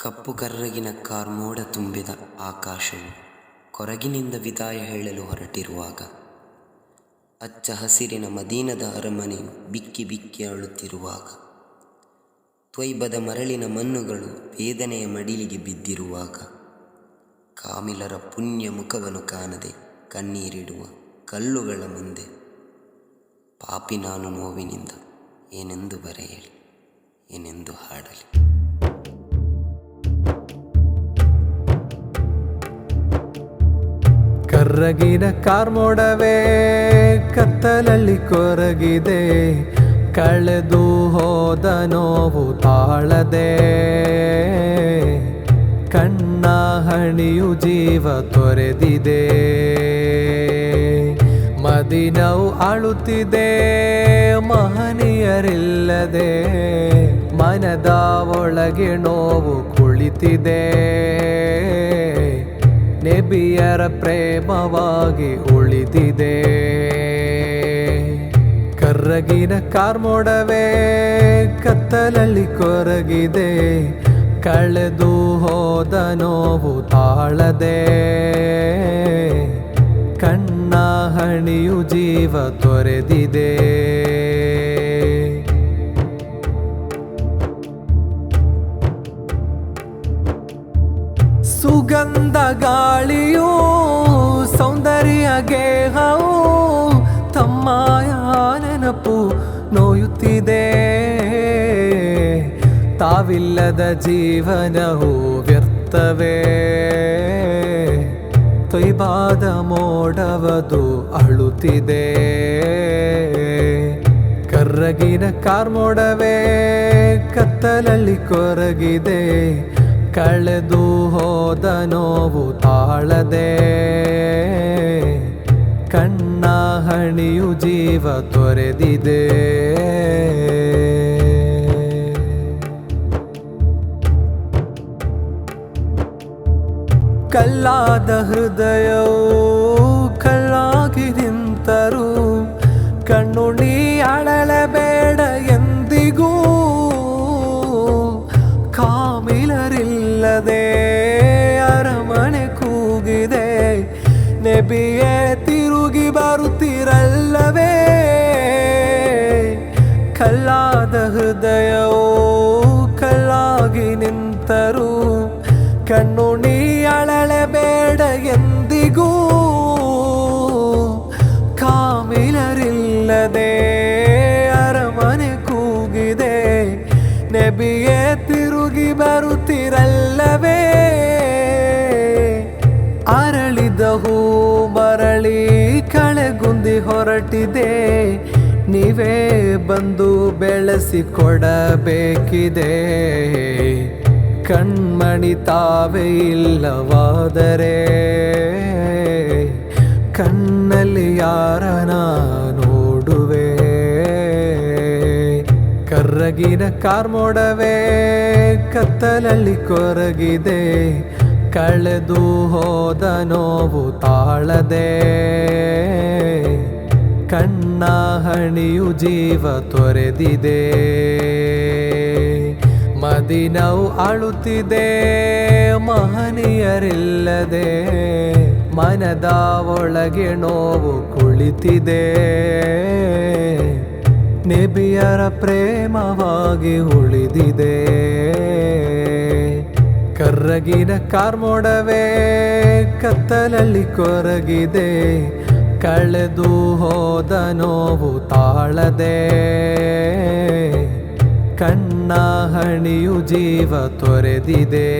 ಕಪ್ಪು ಕರ್ರಗಿನ ಕಾರ್ಮೋಡ ತುಂಬಿದ ಆಕಾಶವು ಕೊರಗಿನಿಂದ ವಿದಾಯ ಹೇಳಲು ಹೊರಟಿರುವಾಗ, ಅಚ್ಚ ಹಸಿರಿನ ಮದೀನದ ಅರಮನೆಯು ಬಿಕ್ಕಿ ಬಿಕ್ಕಿ ಅಳುತ್ತಿರುವಾಗ, ತ್ವೈಬದ ಮರಳಿನ ಮಣ್ಣುಗಳು ವೇದನೆಯ ಮಡಿಲಿಗೆ ಬಿದ್ದಿರುವಾಗ, ಕಾಮಿಲರ ಪುಣ್ಯ ಮುಖವನ್ನು ಕಾಣದೆ ಕಣ್ಣೀರಿಡುವ ಕಲ್ಲುಗಳ ಮುಂದೆ ಪಾಪಿ ನಾನು ನೋವಿನಿಂದ ಏನೆಂದು ಬರೆಯಲಿ, ಏನೆಂದು ಹಾಡಲಿ. ಕರ್ರಗಿನ ಕಾರ್ಮೋಡವೇ, ಕತ್ತಲಲ್ಲಿ ಕೊರಗಿದೆ. ಕಳೆದು ಹೋದ ನೋವು ತಾಳದೆ. ಕಣ್ಣ ಹಣಿಯು ಜೀವ ತೊರೆದಿದೆ. ಮದಿನವು ಅಳುತ್ತಿದೆ ಮಹನೀಯರಿಲ್ಲದೆ. ಮನದ ಒಳಗೆ ನೋವು ಕುಳಿತಿದೆ. ನೆಬಿಯರ ಪ್ರೇಮವಾಗಿ ಉಳಿದಿದೆ. ಕರ್ರಗಿನ ಕಾರ್ಮೋಡವೇ ಕತ್ತಲಲ್ಲಿ ಕೊರಗಿದೆ. ಕಳೆದು ಹೋದ ನೋವು ತಾಳದೆ. ಕಣ್ಣ ಹಣಿಯು ಜೀವ ತೊರೆದಿದೆ. ಸುಗಂಧ ಗಾಳಿಯು ಸೌಂದರ್ಯ ಗೇಹವು ತಮ್ಮಯ ನೆನಪು ನೋಯುತ್ತಿದೆ. ತಾವಿಲ್ಲದ ಜೀವನವು ವ್ಯರ್ಥವೇ. ತೊಯ್ಬಾದ ಮೋಡವದು ಅಳುತ್ತಿದೆ. ಕರ್ರಗಿನ ಕಾರ್ಮೋಡವೇ, ಕತ್ತಲಲ್ಲಿ ಕೊರಗಿದೆ. ಕಳೆದು ಹೋದ ನೋವು ತಾಳದೆ. ಕಣ್ಣ ಹಣಿಯು ಜೀವ ತೊರೆದಿದೆ. ಕಲ್ಲಾದ ಹೃದಯವು ಕಾಮಿಲರಿಲ್ಲದೆ ಅರಮನೆ ಕೂಗಿದೆ. ನೆಬಿಯೇ ತಿರುಗಿ ಬರುತ್ತಿರಲ್ಲವೇ? ಕಲ್ಲಾದ ಹೃದಯವು ಕಲ್ಲಾಗಿ ನಿಂತರು. ಕಣ್ಣು ನೀ ಅಳಲಬೇಡ ಎಂದಿಗೂ. ಕಾಮಿಲರಿಲ್ಲದೆ ಅರಮನೆ ಕೂಗಿದೆ. ನೆಬಿಯೇ ತಿರುಗಿ ಬರುತ್ತಿರಲ್ಲವೇ ನೀವೇ ಬಂದು ಬೆಳೆಸಿಕೊಡಬೇಕಿದೆ ಕಣ್ಮಣಿ ತಾವೇ ಇಲ್ಲವಾದರೆ ಕಣ್ಣಲ್ಲಿ ಯಾರನ ನೋಡುವೆ? ಕರ್ರಗಿನ ಕಾರ್ಮೋಡವೇ ಕತ್ತಲಲ್ಲಿ ಕೊರಗಿದೆ. ಕಳೆದು ಹೋದ ನೋವು ತಾಳದೆ. ಕಣ್ಣ ಹಣಿಯು ಜೀವ ತೊರೆದಿದೆ. ಮದಿನವು ಅಳುತ್ತಿದೆ, ಮಹನೀಯರಿಲ್ಲದೆ ಮನದ ಒಳಗೆ ನೋವು ಕುಳಿತಿದೆ. ನೆಬಿಯರ ಪ್ರೇಮವಾಗಿ ಉಳಿದಿದೆ. ಕರ್ರಗಿನ ಕಾರ್ಮೋಡವೇ ಕತ್ತಲಲ್ಲಿ ಕೊರಗಿದೆ. ಕಳೆದು ಹೋದ ನೋವು ತಾಳದೆ. ಕಣ್ಣ ಹಣಿಯು ಜೀವ ತೊರೆದಿದೆ.